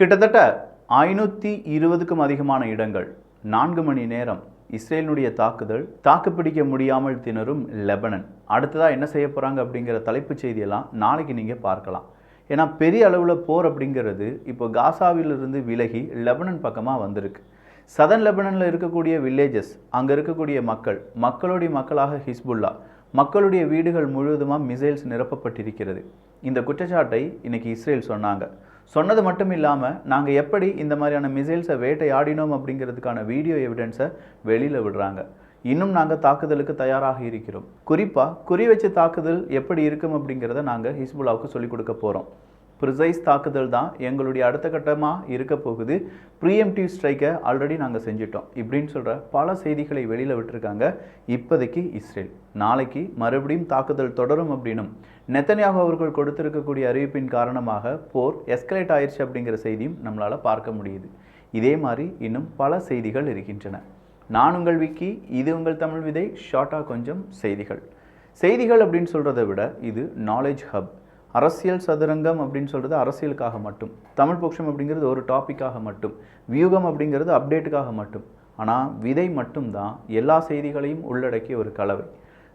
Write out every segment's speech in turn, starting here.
கிட்டத்தட்ட ஐநூற்றி இருபதுக்கும் அதிகமான இடங்கள். நான்கு மணி நேரம். இஸ்ரேலினுடைய தாக்குதல் தாக்குப்பிடிக்க முடியாமல் திணறும் லெபனன். அடுத்ததாக என்ன செய்ய போகிறாங்க அப்படிங்கிற தலைப்புச் செய்தியெல்லாம் நாளைக்கு நீங்கள் பார்க்கலாம். ஏன்னா பெரிய அளவில் போர் அப்படிங்கிறது இப்போ காசாவிலிருந்து விலகி லெபனன் பக்கமாக வந்திருக்கு. சதன் லெபனனில் இருக்கக்கூடிய வில்லேஜஸ் அங்கே இருக்கக்கூடிய மக்கள் மக்களுடைய மக்களாக ஹிஸ்புல்லா மக்களுடைய வீடுகள் முழுவதுமாக மிசைல்ஸ் நிரப்பப்பட்டிருக்கிறது. இந்த குற்றச்சாட்டை இன்றைக்கி இஸ்ரேல் சொன்னாங்க. சொன்னது மட்டும் இல்லாமல் நாங்கள் எப்படி இந்த மாதிரியான மிசைல்ஸை வேட்டையாடினோம் அப்படிங்கிறதுக்கான வீடியோ எவிடன்ஸை வெளியில் விடுறாங்க. இன்னும் நாங்கள் தாக்குதலுக்கு தயாராக இருக்கிறோம். குறிப்பாக குறி வச்சு தாக்குதல் எப்படி இருக்கும் அப்படிங்கிறத நாங்கள் ஹிஸ்புல்லாவுக்கு சொல்லிக் கொடுக்க போகிறோம் ப்ரிசைஸ் தாக்குதல் தான் எங்களுடைய அடுத்த கட்டமாக இருக்க போகுது. ப்ரீஎம்டிவ் ஸ்ட்ரைக்கை ஆல்ரெடி நாங்கள் செஞ்சிட்டோம். இப்படின்னு சொல்கிற பல செய்திகளை வெளியில் விட்டுருக்காங்க இப்போதைக்கு இஸ்ரேல். நாளைக்கு மறுபடியும் தாக்குதல் தொடரும் அப்படின்னும் நெத்தனியாக அவர்கள் கொடுத்திருக்கக்கூடிய அறிவிப்பின் காரணமாக போர் எஸ்கலேட் ஆயிடுச்சு அப்படிங்கிற செய்தியும் நம்மளால் பார்க்க முடியுது. இதே மாதிரி இன்னும் பல செய்திகள் இருக்கின்றன. நான் உங்கள் விக்கி இது உங்கள் தமிழ் விதை ஷார்ட்டாக கொஞ்சம் செய்திகள். செய்திகள் அப்படின்னு சொல்கிறத விட இது நாலேஜ் ஹப் அரசியல் சதுரங்கம் அப்படின்னு சொல்கிறது அரசியலுக்காக மட்டும். தமிழ் பக்ஷம் அப்படிங்கிறது ஒரு டாப்பிக்காக மட்டும். வியூகம் அப்படிங்கிறது அப்டேட்டுக்காக மட்டும். ஆனால் விதை மட்டும்தான் எல்லா செய்திகளையும் உள்ளடக்கிய ஒரு கலவை.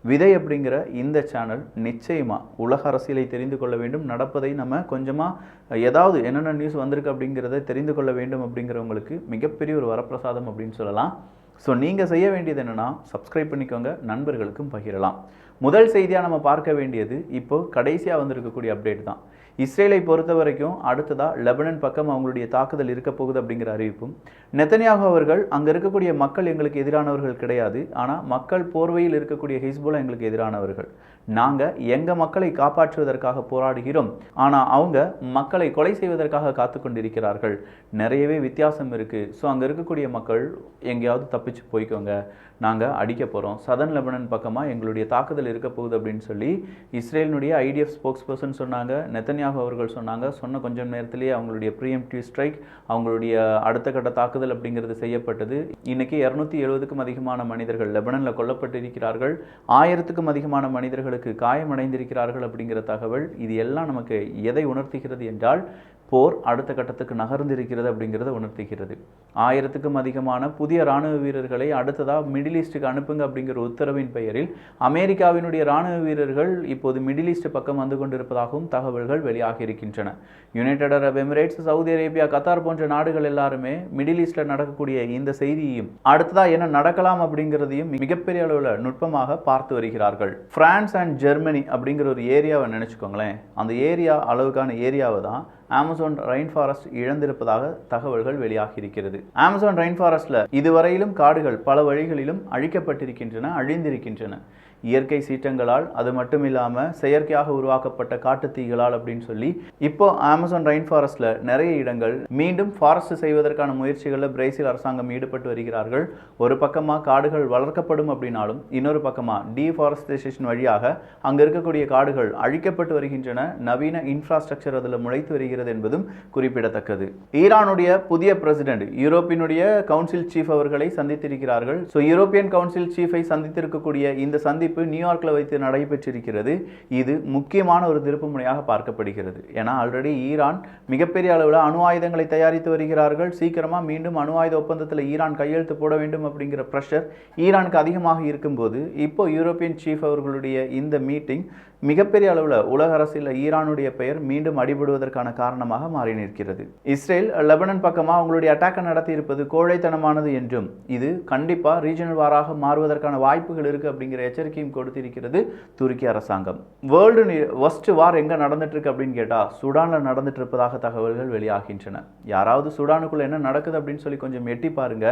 விதை அப்படிங்கிற இந்த சேனல் நிச்சயமாக உலக அரசியலை தெரிந்து கொள்ள வேண்டும். நடப்பதை நம்ம கொஞ்சமாக ஏதாவது என்னென்ன நியூஸ் வந்திருக்கு அப்படிங்கிறத தெரிந்து கொள்ள வேண்டும் அப்படிங்கிறவங்களுக்கு மிகப்பெரிய ஒரு வரப்பிரசாதம் அப்படின்னு சொல்லலாம். ஸோ நீங்கள் செய்ய வேண்டியது என்னென்னா சப்ஸ்கிரைப் பண்ணிக்கோங்க. நண்பர்களுக்கும் பகிரலாம். முதல் செய்தியாக நம்ம பார்க்க வேண்டியது இப்போ கடைசியாக வந்திருக்கக்கூடிய அப்டேட் தான். இஸ்ரேலை பொறுத்த வரைக்கும் அடுத்ததாக லெபனன் பக்கம் அவங்களுடைய தாக்குதல் இருக்க போகுது அப்படிங்கிற அறிவிப்பும் நெத்தனியாக அவர்கள் அங்கே இருக்கக்கூடிய மக்கள் எங்களுக்கு எதிரானவர்கள் கிடையாது. ஆனால் மக்கள் போர்வையில் இருக்கக்கூடிய ஹிஸ்புல்லா எங்களுக்கு எதிரானவர்கள். நாங்கள் எங்கள் மக்களை காப்பாற்றுவதற்காக போராடுகிறோம். ஆனால் அவங்க மக்களை கொலை செய்வதற்காக காத்து கொண்டிருக்கிறார்கள் நிறையவே வித்தியாசம் இருக்குது ஸோ அங்கே இருக்கக்கூடிய மக்கள் எங்கேயாவது தப்பிச்சு போய்க்கோங்க. நாங்கள் அடிக்க போகிறோம் சதன் லெபனன் பக்கமாக எங்களுடைய தாக்குதல் இருக்க போகுது அப்படின்னு சொல்லி இஸ்ரேலினுடைய ஐடிஎஃப் ஸ்போக்ஸ் பர்சன் சொன்னாங்க. நெத்தன்யாகு அவர்கள் சொன்னாங்க. சொன்ன கொஞ்சம் நேரத்திலேயே அவங்களுடைய ப்ரீஎம்டிவ் ஸ்ட்ரைக் அவங்களுடைய அடுத்த கட்ட தாக்குதல் அப்படிங்கிறது செய்யப்பட்டது. இன்னைக்கு இரநூத்தி எழுபதுக்கும் அதிகமான மனிதர்கள் லெபனனில் கொல்லப்பட்டிருக்கிறார்கள். ஆயிரத்துக்கும் அதிகமான மனிதர்கள் மனிதர்களுக்கு காயமடைந்திருக்கிறார்கள் அப்படிங்கிற தகவல் இது எல்லாம் நமக்கு எதை உணர்த்துகிறது என்றால் போர் அடுத்த கட்டத்துக்கு நகர்ந்திருக்கிறது அப்படிங்கிறத உணர்த்துகிறது. ஆயிரத்துக்கும் அதிகமான புதிய இராணுவ வீரர்களை அடுத்ததாக மிடில் ஈஸ்ட்டுக்கு அனுப்புங்க அப்படிங்கிற உத்தரவின் பெயரில் அமெரிக்காவினுடைய இராணுவ வீரர்கள் இப்போது மிடில் ஈஸ்ட் பக்கம் வந்து கொண்டிருப்பதாகவும் தகவல்கள் வெளியாகி இருக்கின்றன. United Arab Emirates Saudi Arabia Qatar போன்ற நாடுகள் எல்லாருமே மிடில் ஈஸ்டில் நடக்கக்கூடிய இந்த செய்தியையும் அடுத்ததாக என்ன நடக்கலாம் அப்படிங்கிறதையும் மிகப்பெரிய அளவில் நுட்பமாக பார்த்து வருகிறார்கள். பிரான்ஸ் அண்ட் ஜெர்மனி அப்படிங்கிற ஒரு ஏரியாவை நினச்சிக்கோங்களேன். அந்த ஏரியா அளவுக்கான ஏரியாவை தான் அமேசான் ரெயின் ஃபாரஸ்ட் இழந்திருப்பதாக தகவல்கள் வெளியாகி இருக்கிறது அமேசான் ரெயின் ஃபாரஸ்டில் இதுவரையிலும் காடுகள் பல வழிகளிலும் அழிக்கப்பட்டிருக்கின்றன அழிந்திருக்கின்றன. இயற்கை சீற்றங்களால் அது மட்டும் இல்லாமல் செயற்கையாக உருவாக்கப்பட்ட காட்டுத்தீகளால் அப்படின்னு சொல்லி இப்போ அமேசான் ரெயின் ஃபாரஸ்டில் நிறைய இடங்கள் மீண்டும் ஃபாரஸ்ட் செய்வதற்கான முயற்சிகளில் பிரேசில் அரசாங்கம் ஈடுபட்டு வருகிறார்கள். ஒரு பக்கமாக காடுகள் வளர்க்கப்படும் அப்படின்னாலும் இன்னொரு பக்கமாக டீஃபாரஸ்டேஷன் வழியாக அங்கே இருக்கக்கூடிய காடுகள் அழிக்கப்பட்டு வருகின்றன நவீன இன்ஃப்ராஸ்ட்ரக்சர் அதில் முளைத்து வருகிறது என்பதும் குறிப்பிடத்தக்கது. ஈரானுடைய புதிய பிரசிடென்ட் யூரோப்பினுடைய கவுன்சில் சீஃப் அவர்களை சந்தித்திருக்கிறார்கள். ஸோ யூரோப்பியன் கவுன்சில் சீஃபை சந்தித்திருக்கக்கூடிய இந்த சந்திப்பு நியூயார்க்கில் வைத்து நடைபெற்றிருக்கிறது. இது முக்கியமான ஒரு திருப்பு முனையாக பார்க்கப்படுகிறது. ஏன்னா ஆல்ரெடி ஈரான் மிகப்பெரிய அளவில் அணு ஆயுதங்களை தயாரித்து வருகிறார்கள். சீக்கிரமாக மீண்டும் அணு ஆயுத ஒப்பந்தத்தில் ஈரான் கையெழுத்து போட வேண்டும் அப்படிங்கிற ப்ரெஷர் ஈரானுக்கு அதிகமாக இருக்கும்போது இப்போ யூரோப்பியன் சீஃப் அவர்களுடைய இந்த மீட்டிங் மிகப்பெரிய அளவில் உலக அரசியலில் ஈரானுடைய பெயர் மீண்டும் அடிபடுவதற்கான காரணமாக மாறி நிற்கிறது. இஸ்ரேல் லெபனன் பக்கமாக அவங்களுடைய அட்டாக்கை நடத்தி இருப்பது கோழைத்தனமானது என்றும் இது கண்டிப்பாக ரீஜனல் வாராக மாறுவதற்கான வாய்ப்புகள் இருக்குது அப்படிங்கிற எச்சரிக்கையும் கொடுத்திருக்கிறது துருக்கி அரசாங்கம். வேர்ல்டு ஒஸ்ட் வார் எங்கே நடந்துட்டுருக்கு அப்படின்னு கேட்டால் சுடானில் நடந்துட்டு இருப்பதாக தகவல்கள் வெளியாகின்றன. யாராவது சுடானுக்குள்ளே என்ன நடக்குது அப்படின்னு சொல்லி கொஞ்சம் எட்டி பாருங்க.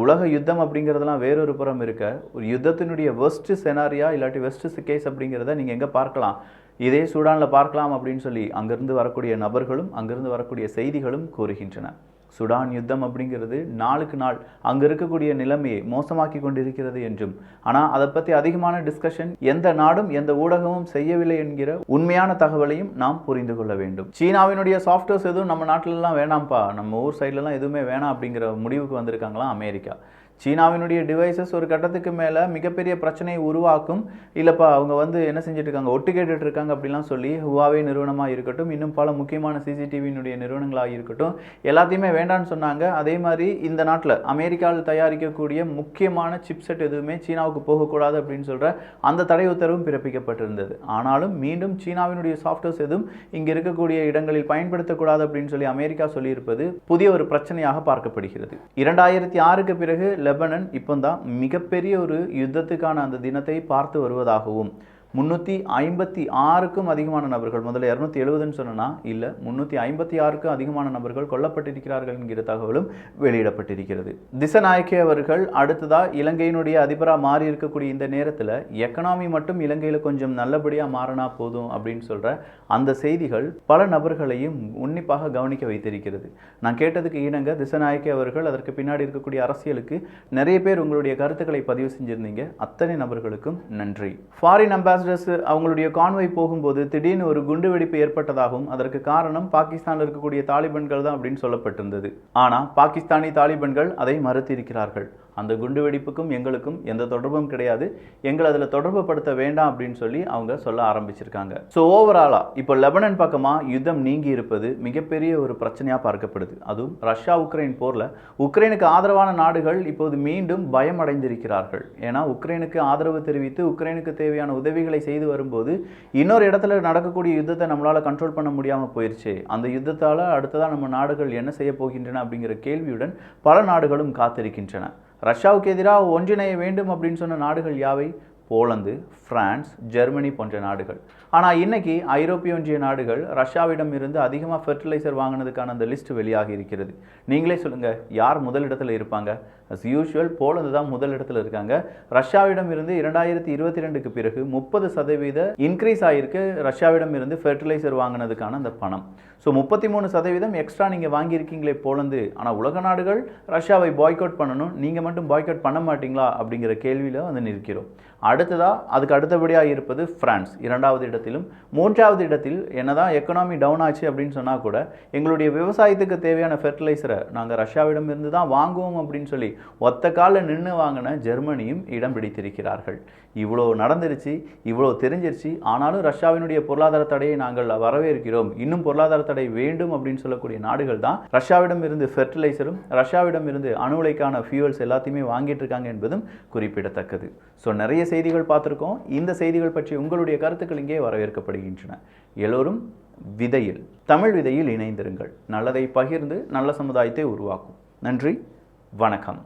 உலக யுத்தம் அப்படிங்கிறதெல்லாம் வேறொரு புறம் இருக்க. ஒரு யுத்தத்தினுடைய வெஸ்ட் செனாரியா இல்லாட்டி வெஸ்ட் கேஸ் அப்படிங்கிறத நீங்கள் எங்கே பார்க்கலாம். இதே சூடானில் பார்க்கலாம் அப்படின்னு சொல்லி அங்கிருந்து வரக்கூடிய நபர்களும் அங்கிருந்து வரக்கூடிய செய்திகளும் கூறுகின்றன. சுடான் யுத்தம் அப்படிங்கிறது நாளுக்கு நாள் அங்கே இருக்கக்கூடிய நிலைமையை மோசமாக்கி கொண்டிருக்கிறது என்றும் ஆனால் அதை பற்றி அதிகமான டிஸ்கஷன் எந்த நாடும் எந்த ஊடகமும் செய்யவில்லை என்கிற உண்மையான தகவலையும் நாம் புரிந்து கொள்ள வேண்டும். சீனாவினுடைய சாஃப்ட்வேர்ஸ் எதுவும் நம்ம நாட்டிலலாம் வேணாம்ப்பா. நம்ம ஊர் சைட்லலாம் எதுவுமே வேணாம் அப்படிங்கிற முடிவுக்கு வந்திருக்காங்களாம் அமெரிக்கா? சீனாவினுடைய டிவைசஸ் ஒரு கட்டத்துக்கு மேலே மிகப்பெரிய பிரச்சனையை உருவாக்கும். இல்லைப்பா அவங்க வந்து என்ன செஞ்சுட்டு இருக்காங்க ஒட்டு கேட்டுட்டு இருக்காங்க அப்படிலாம் சொல்லி ஹுவாவே நிறுவனமாக இருக்கட்டும் இன்னும் பல முக்கியமான சிசிடிவியினுடைய நிறுவனங்களாக இருக்கட்டும் எல்லாத்தையுமே வேண்டான்னு சொன்னாங்க. அதே மாதிரி இந்த நாட்டில் அமெரிக்காவில் தயாரிக்கக்கூடிய முக்கியமான சிப்செட் எதுவுமே சீனாவுக்கு போகக்கூடாது அப்படின்னு சொல்கிற அந்த தடை உத்தரவும் பிறப்பிக்கப்பட்டிருந்தது. ஆனாலும் மீண்டும் சீனாவினுடைய சாஃப்ட்வேர்ஸ் எதுவும் இங்கே இருக்கக்கூடிய இடங்களில் பயன்படுத்தக்கூடாது அப்படின்னு சொல்லி அமெரிக்கா சொல்லியிருப்பது புதிய ஒரு பிரச்சனையாக பார்க்கப்படுகிறது. இரண்டாயிரத்தி ஆறுக்கு பிறகு லெபனன் இப்போ தான் மிகப்பெரிய ஒரு யுத்தத்துக்கான அந்த தினத்தை பார்த்து வருவதாகவும் முந்நூற்றி ஐம்பத்தி ஆறுக்கும் அதிகமான நபர்கள் முதல்ல இரநூத்தி எழுபதுன்னு சொன்னா இல்லை முந்நூற்றி ஐம்பத்தி ஆறுக்கும் அதிகமான நபர்கள் கொல்லப்பட்டிருக்கிறார்கள் என்கிற தகவலும் வெளியிடப்பட்டிருக்கிறது. திசநாயக்கே அவர்கள் அடுத்ததாக இலங்கையினுடைய அதிபராக மாறி இருக்கக்கூடிய இந்த நேரத்தில் எக்கனாமி மட்டும் இலங்கையில் கொஞ்சம் நல்லபடியாக மாறினா போதும் அப்படின்னு சொல்கிற அந்த செய்திகள் பல நபர்களையும் உன்னிப்பாக கவனிக்க வைத்திருக்கிறது. நான் கேட்டதுக்கு இணங்க திசநாயக்கே அவர்கள் அதற்கு பின்னாடி இருக்கக்கூடிய அரசியலுக்கு நிறைய பேர் உங்களுடைய கருத்துக்களை பதிவு செஞ்சுருந்தீங்க. அத்தனை நபர்களுக்கும் நன்றி. ஃபாரின் அம்பாசிடர்ஸ் அவங்களுடைய கான்வை போகும்போது திடீர்னு ஒரு குண்டு வெடிப்பு ஏற்பட்டதாகவும் அதற்கு காரணம் பாகிஸ்தானில் இருக்கக்கூடிய தாலிபன்கள் தான் அப்படின்னு சொல்லப்பட்டிருந்தது. ஆனால் பாகிஸ்தானி தாலிபன்கள் அதை மறுத்திருக்கிறார்கள். அந்த குண்டு வெடிப்புக்கும் எங்களுக்கும் எந்த தொடர்பும் கிடையாது. எங்களை அதில் தொடர்பு படுத்த வேண்டாம் அப்படின்னு சொல்லி அவங்க சொல்ல ஆரம்பிச்சிருக்காங்க. ஸோ ஓவராலாக இப்போ லெபனன் பக்கமாக யுத்தம் நீங்கி இருப்பது மிகப்பெரிய ஒரு பிரச்சனையாக பார்க்கப்படுது. அதுவும் ரஷ்யா உக்ரைன் போரில். உக்ரைனுக்கு ஆதரவான நாடுகள் இப்போது மீண்டும் பயம் அடைந்திருக்கிறார்கள் ஏன்னா உக்ரைனுக்கு ஆதரவு தெரிவித்து உக்ரைனுக்கு தேவையான உதவிகளை செய்து வரும்போது இன்னொரு இடத்துல நடக்கக்கூடிய யுத்தத்தை நம்மளால் கண்ட்ரோல் பண்ண முடியாமல் போயிடுச்சு அந்த யுத்தத்தால் அடுத்ததாக நம்ம நாடுகள் என்ன செய்ய போகின்றன அப்படிங்கிற கேள்வியுடன் பல நாடுகளும் காத்திருக்கின்றன. ரஷ்யாவுக்கு எதிராக ஒன்றிணைய வேண்டும் அப்படின்னு சொன்ன நாடுகள் யாவை? போலந்து பிரான்ஸ் ஜெர்மனி போன்ற நாடுகள். ஆனால் இன்றைக்கி ஐரோப்பிய ஒன்றிய நாடுகள் ரஷ்யாவிடம் இருந்து அதிகமாக ஃபெர்டிலைசர் வாங்கினதுக்கான அந்த லிஸ்ட் வெளியாகி இருக்கிறது. நீங்களே சொல்லுங்கள் யார் முதலிடத்தில் இருப்பாங்க? அஸ் யூஷுவல் போலந்து தான் முதலிடத்தில் இருக்காங்க. ரஷ்யாவிடம் இருந்து இரண்டாயிரத்தி இருபத்தி ரெண்டுக்கு பிறகு முப்பது சதவீத இன்க்ரீஸ் ஆகிருக்கு ரஷ்யாவிடம் இருந்து ஃபெர்டிலைசர் வாங்கினதுக்கான அந்த பணம். ஸோ முப்பத்தி மூணு சதவீதம் எக்ஸ்ட்ரா நீங்கள் வாங்கியிருக்கீங்களே போலந்து. ஆனால் உலக நாடுகள் ரஷ்யாவை பாய்காட் பண்ணணும். நீங்கள் மட்டும் பாய்காட் பண்ண மாட்டீங்களா? அப்படிங்கிற கேள்வியில் வந்து நிற்கிறோம். அடுத்ததாக அதுக்கு அடுத்தபடியாக இருப்பது பிரான்ஸ் இரண்டாவது இடத்திலும். மூன்றாவது இடத்தில் என்னதான் எக்கனாமி டவுன் ஆச்சு அப்படின்னு சொன்னால் கூட எங்களுடைய விவசாயத்துக்கு தேவையான ஃபெர்டிலைசரை நாங்கள் ரஷ்யாவிடம் இருந்து தான் வாங்குவோம் அப்படின்னு சொல்லி ஒத்த காலில் நின்று வாங்கின ஜெர்மனியும் இடம் பிடித்திருக்கிறார்கள். இவ்வளோ நடந்துருச்சு இவ்வளோ தெரிஞ்சிருச்சு ஆனாலும் ரஷ்யாவினுடைய பொருளாதார தடையை நாங்கள் வரவேற்கிறோம். இன்னும் பொருளாதார தடை வேண்டும் அப்படின்னு சொல்லக்கூடிய நாடுகள் தான் ரஷ்யாவிடம் இருந்து ஃபெர்டிலைசரும் ரஷ்யாவிடம் இருந்து அணு உலைக்கான ஃபியூவல்ஸ் எல்லாத்தையுமே வாங்கிட்டு இருக்காங்க என்பதும் குறிப்பிடத்தக்கது. ஸோ நிறைய செய்திகள் பார்த்துருக்கோம். இந்த செய்திகள் பற்றி உங்களுடைய கருத்துக்கள் இங்கே வரவேற்கப்படுகின்றன. எல்லோரும் விதையில் தமிழ் விதையில் இணைந்திருங்கள். நல்லதை பகிர்ந்து நல்ல சமுதாயத்தை உருவாக்கும். நன்றி வணக்கம்.